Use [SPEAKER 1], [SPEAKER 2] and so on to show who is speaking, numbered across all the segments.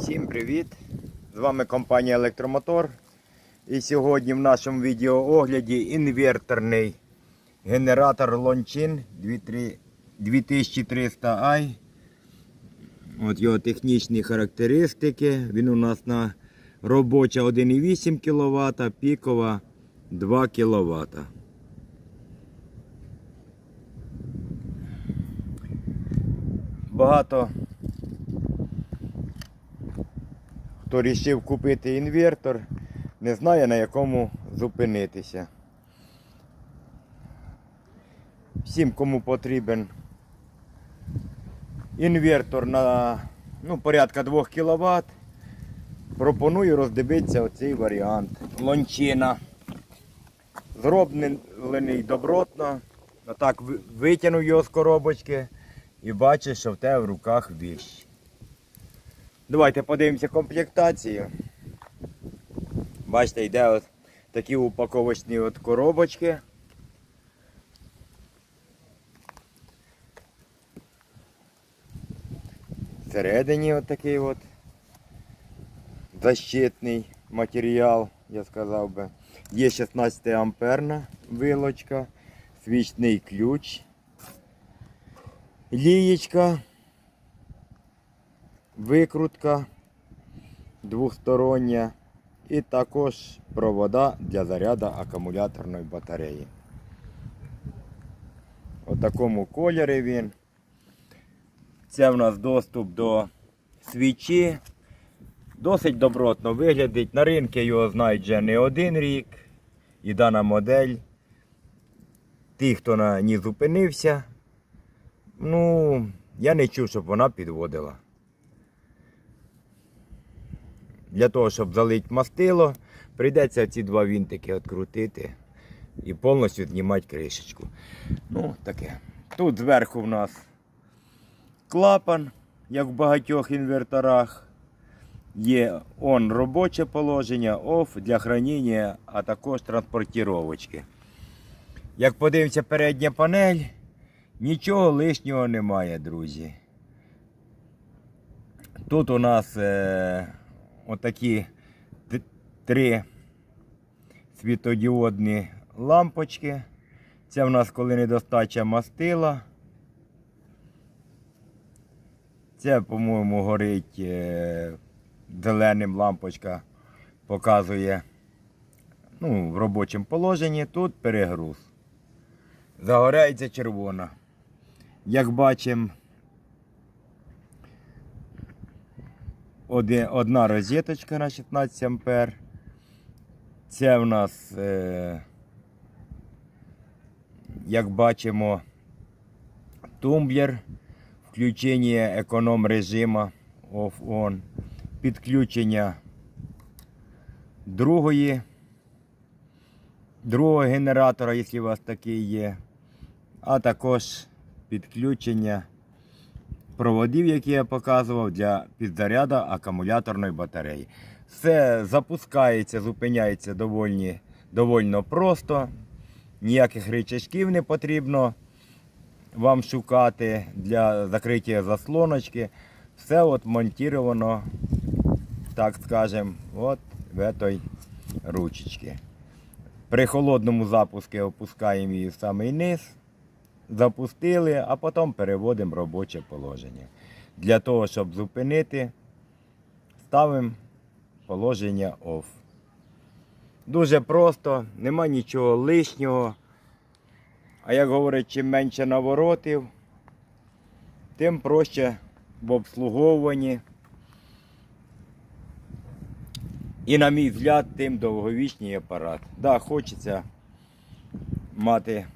[SPEAKER 1] Всім привіт! З вами компанія Електромотор. І сьогодні в нашому відеоогляді інверторний генератор Lonchin 2300i. От його технічні характеристики. Він у нас на робоча 1,8 кВт, пікова 2 кВт. Багато хто вирішив купити інвертор, не знає на якому зупинитися. Всім, кому потрібен інвертор на ну, порядка 2 кВт, пропоную роздивитися оцей варіант. Лончина. Зроблений добротно. Отак ви- витягнув його з коробочки і бачиш, що в тебе в руках віщ. Давайте подивимося комплектацію. Бачите, йде от такі упаковочні от коробочки. Всередині от такий от защитний матеріал, я сказав би. Є 16 амперна вилочка, свічний ключ, лієчка викрутка двостороння і також провода для заряду акумуляторної батареї. У такому кольорі він. Це в нас доступ до свічі. Досить добротно виглядить. На ринку його знають вже не один рік. І дана модель. Ті, хто на ній зупинився, ну, я не чув, щоб вона підводила. Для того, щоб залити мастило, прийдеться ці два вінтики відкрутити і повністю знімати кришечку. Ну, таке. Тут зверху в нас клапан, як в багатьох інверторах. Є он робоче положення, оф для хранення, а також транспортировочки. Як подивимося передня панель, нічого лишнього немає, друзі. Тут у нас е, отакі три світодіодні лампочки. Це в нас коли недостача мастила. Це, по-моєму, горить е, зеленим лампочка, показує ну, в робочому положенні. Тут перегруз. Загоряється червона. Як бачимо, одна розеточка на 16 ампер. Це в нас, е, як бачимо, тумблер, включення економ режиму off-on, підключення другої, другого генератора, якщо у вас такий є, а також підключення проводів, які я показував для підзаряду акумуляторної батареї. Все запускається, зупиняється довольні, довольно просто. Ніяких рычажків не потрібно вам шукати для закриття заслоночки. Все от монтировано, так скажем, от в этой ручечці. При холодному запуску опускаємо її в самий низ запустили, а потім переводимо робоче положення. Для того, щоб зупинити, ставимо положення OFF. Дуже просто, нема нічого лишнього. А як говорять, чим менше наворотів, тим проще в обслуговуванні. І, на мій взгляд, тим довговічний апарат. Так, да, хочеться мати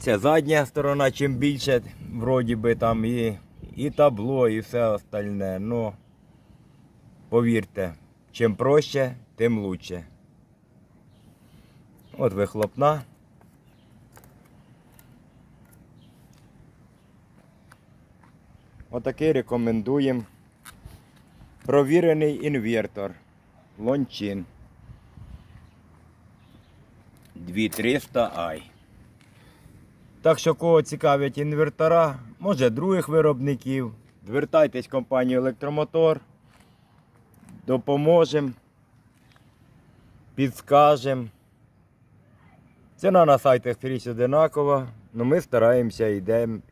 [SPEAKER 1] це задня сторона, чим більше, вроді би там і, і табло, і все остальне. Ну, повірте, чим проще, тим лучше. От вихлопна. Отакий рекомендуємо. Провірений інвертор. Лончин. 2300i. Так що кого цікавлять інвертора, може других виробників, звертайтесь в компанію Електромотор. допоможемо, підскажемо. Ціна на сайтах скрізь одинакова, але ми стараємося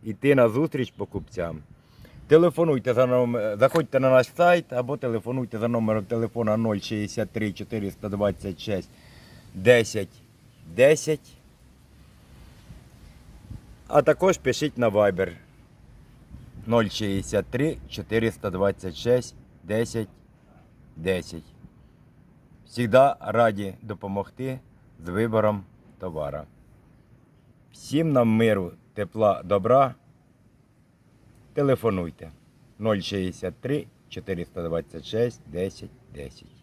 [SPEAKER 1] йти на зустріч покупцям. Телефонуйте за номер, заходьте на наш сайт або телефонуйте за номером телефона 063 426 10 10. А також пишіть на Viber 063 426 10 10. Всігда раді допомогти з вибором товара. Всім нам миру, тепла, добра. Телефонуйте 063 426 10 10.